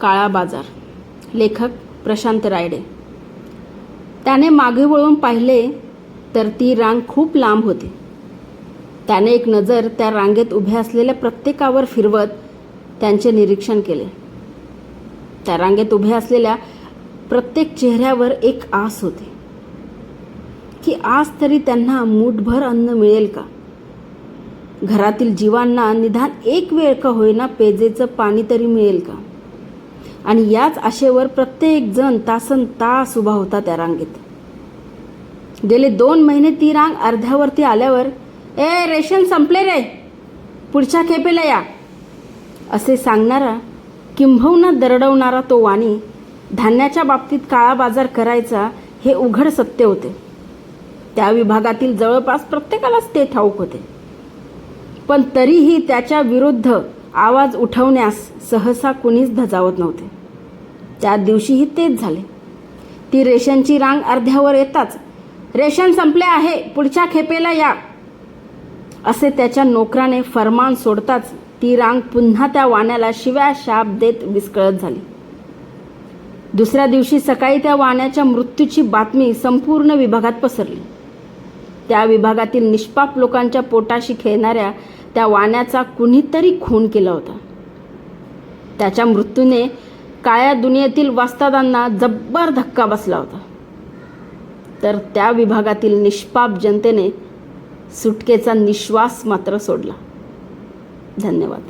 काळा बाजार. लेखक प्रशांत रायडे. त्याने मागे वळून पाहिले तर ती रांग खूप लांब होती. त्याने एक नजर त्या रांगेत उभ्या असलेल्या प्रत्येकावर फिरवत त्यांचे निरीक्षण केले. त्या रांगेत उभ्या असलेल्या प्रत्येक चेहऱ्यावर एक आस होती. की आज तरी त्यांना मूठभर अन्न मिळेल का? घरातील जीवांना निदान एक वेळ का होईना पेजेचं पाणी तरी मिळेल का? आणि याच आशेवर प्रत्येक जण तासन तास उभा होता त्या रांगेत. गेले दोन महिने ती रांग अर्ध्यावरती आल्यावर ए रेशन संपले रे. पुढच्या खेपेला या. असे सांगणारा किंबहुना दरडवणारा तो वाणी धान्याच्या बाबतीत काळा बाजार करायचा हे उघड सत्य होते. त्या विभागातील जवळपास प्रत्येकालाच ते ठाऊक होते. पण तरीही त्याच्या विरुद्ध आवाज उठवण्यास सहसा कुणीच धजावत नव्हते. त्या दिवशीही तेच झाले. ती रेशनची रांग अर्ध्यावर येताच रेशन संपले आहे पुढच्या खेपेला या. असे त्याच्या नोकराने फरमान सोडताच ती रांग पुन्हा त्या वाण्याला शिव्या शाप देत विस्कळत झाली. दुसऱ्या दिवशी सकाळी त्या वाण्याच्या मृत्यूची बातमी संपूर्ण विभागात पसरली. त्या विभागातील निष्पाप लोकांच्या पोटाशी खेळणाऱ्या त्या वाण्याचा कुणीतरी खून केला होता. त्याच्या मृत्यूने काळ्या दुनियेतील वास्तादांना जब्बर धक्का बसला होता. तर त्या विभागातील निष्पाप जनतेने सुटकेचा निश्वास मात्र सोडला. धन्यवाद.